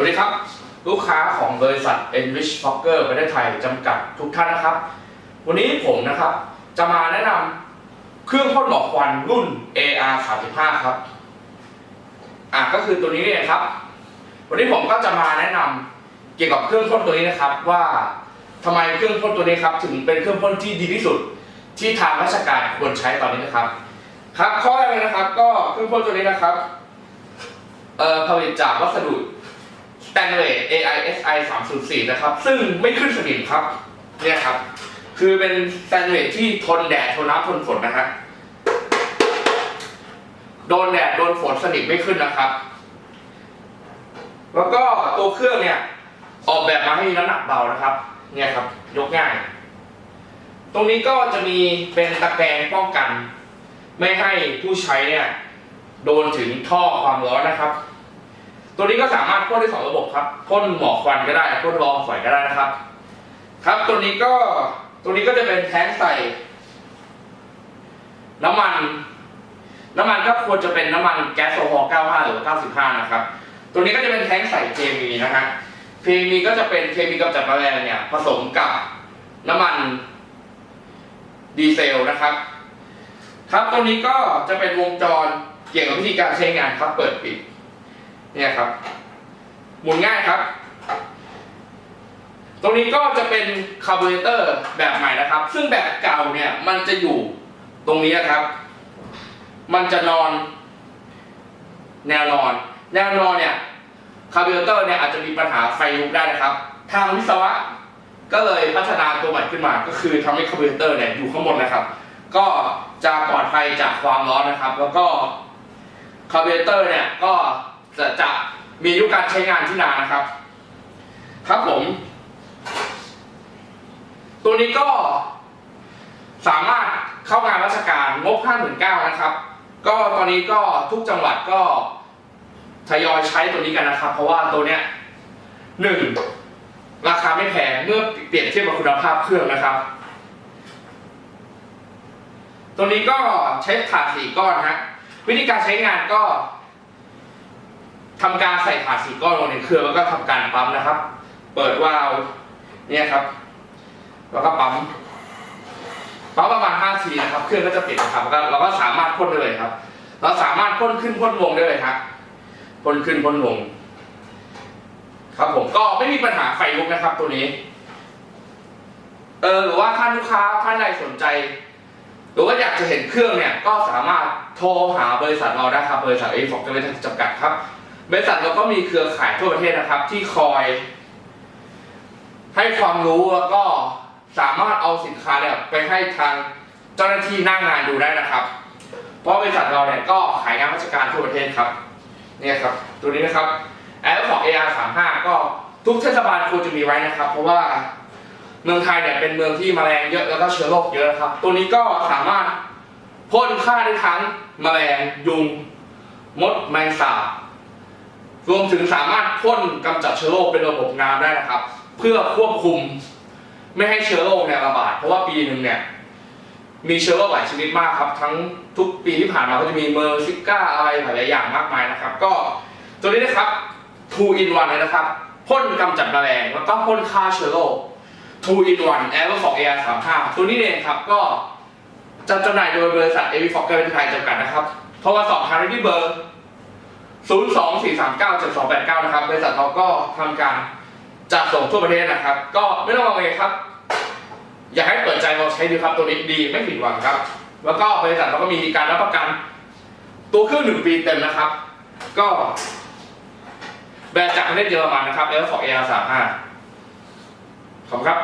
วัสดีครับ ลูกค้าของบริษัท Enrich Fokker ประเทศไทยจำกัดทุกท่านนะครับ วันนี้ผมนะครับจะมาแนะนำเครื่องพ่นหมอกควันรุ่น AR 35ครับอะก็คือตัวนี้เนี่ยครับ วันนี้ผมก็จะมาแนะนำเกี่ยวกับเครื่องพ่นตัวนี้นะครับ ว่าทำไมเครื่องพ่นตัวนี้ครับ ถึงเป็นเครื่องพ่นที่ดีที่สุด ที่ทางราชการควรใช้ตอนนี้นะครับ ครับข้อแรกเลยนะครับ ก็เครื่องพ่นตัวนี้นะครับผลิตจากวัสดุ Stanley AISI 304นะครับ ซึ่งไม่ขึ้นสนิมครับ เนี่ยครับ คือเป็น Stanley ที่ทนแดด ทนน้ำทนฝนนะฮะ โดนแดด โดนฝนสนิมไม่ขึ้นนะครับ แล้วก็ตัวเครื่องเนี่ย ออกแบบมาให้น้ำหนักเบานะครับ เนี่ยครับ ยกง่าย ตรงนี้ก็จะมีเป็นตะแกรงป้องกัน ไม่ให้ผู้ใช้เนี่ย โดนถึงท่อความร้อนนะครับ ตัวนี้ก็สามารถพ่นได้สองระบบครับพ่นหมอกควันก็ได้พ่นละองฝอยก็ได้นะครับ ครับตัวนี้ก็ตัวนี้ก็จะเป็นแท้งใส่ น้ำมัน น้ำมันก็ควรจะเป็นน้ำมันแก๊สโซฮอล์95 หรือว่า95 นะครับ ตัวนี้ก็จะเป็นแท้งใส่เคมีนะฮะเคมีก็จะเป็นเคมีกำจัดแมลงเนี่ยผสมกับน้ำมันดีเซลนะครับ ครับตรงนี้ก็จะเป็นวงจรเกี่ยวกับวิธีการใช้งานครับเปิดปิด เนี่ยครับ หมุนง่ายครับ ตรงนี้ก็จะเป็นคาร์บูเรเตอร์แบบใหม่นะครับ ซึ่งแบบเก่าเนี่ยมันจะอยู่ตรงนี้ครับ มันจะนอน แนวนอน แนวนอนเนี่ยคาร์บูเรเตอร์เนี่ยอาจจะมีปัญหาไฟลุกได้นะครับ ทางวิศวะก็เลยพัฒนาตัวใหม่ขึ้นมา ก็คือทำให้คาร์บูเรเตอร์เนี่ยอยู่ข้างบนนะครับ ก็จะปลอดภัยจากความร้อนนะครับ แล้วก็คาร์บูเรเตอร์เนี่ยก็ จะจะมีอายุการใช้งานที่นานนะครับ ครับผม ตัวนี้ก็สามารถเข้างานราชการงบ 59,000นะครับ ก็ตอนนี้ก็ทุกจังหวัดก็ทยอยใช้ตัวนี้กันนะครับ เพราะว่าตัวเนี้ยหนึ่งราคาไม่แพงเมื่อเปรียบเทียบกับคุณภาพเครื่องนะครับ ตัวนี้ก็ใช้ถาดสี่ก้อนฮะวิธีการใช้งานก็ ทำการใส่ถาดสี่ก้อนลงในเครื่องแล้วก็ทำการปั๊มนะครับ เปิดวาล์วเนี่ยครับ แล้วก็ปั๊มปั๊มประมาณ5ทีนะครับ เครื่องก็จะปิดนะครับแล้วก็เราก็สามารถพ่นได้เลยครับ เราสามารถพ่นขึ้นพ่นลงได้เลยครับพ่นขึ้นพ่นลง ครับผมก็ไม่มีปัญหาไฟลุกนะครับ ตัวนี้ เออหรือว่าท่านลูกค้าท่านใดสนใจหรือว่าอยากจะเห็นเครื่องเนี่ยก็สามารถโทรหาบริษัทเราได้ครับบริษัทเอฟอกจะเป็นจำกัดครับ บริษัทเราก็มีเครือข่ายทั่วประเทศนะครับ ที่คอย ให้ความรู้แล้วก็สามารถเอาสินค้าเนี่ยไปให้ทางเจ้าหน้าที่หน้างงานดูได้นะครับ เพราะบริษัทเราเนี่ยก็ขายงานราชการทั่วประเทศครับเนี่ยครับ ตัวนี้นะครับแอร์ของ AR35 ก็ทุกเทศบาลควรจะมีไว้นะครับ เพราะว่าเมืองไทยเนี่ยเป็นเมืองที่แมลงเยอะแล้วก็เชื้อโรคเยอะนะครับ ตัวนี้ก็สามารถพ่นฆ่าได้ทั้งแมลงยุง มดแมงสาบ รวมถึงสามารถพ่นกำจัดเชื้อโรคเป็นระบบน้ำได้นะครับ เพื่อควบคุมไม่ให้เชื้อโรคเนี่ยระบาดเพราะว่าปีหนึ่งเนี่ยมีเชื้อโรคหลายชนิดมากครับ ทั้งทุกปีที่ผ่านมาก็จะมีเมอร์ซิก้าอะไรหลายๆอย่างมากมายนะครับ ก็ตัวนี้นะครับ two in one เลยนะครับพ่นกำจัดแมลงแล้วก็พ่นฆ่าเชื้อโรค two in one แอร์ของ AR 3 5ตัวนี้เองครับก็จะจำหน่ายโดยบริษัท a v i f o c k e r เป็นไทยจำกัดนะครับเพราะว่าสอบทางได้ที่เบอร์ 0 2 4 3 9 7 2 8 9 นะครับบริษัทเราก็ทำการจัดส่งทั่วประเทศนะครับ ก็ไม่ต้องลังเลครับ อยากให้เปิดใจลองใช้ดูครับตัวนี้ดีไม่ผิดหวังครับ แล้วก็บริษัทเราก็มีการรับประกัน ตัวเครื่องหนึ่งปีเต็มนะครับ ก็ แบรนด์จากประเทศเยอรมันนะครับแล้วของ AR35 ขอบคุณครับ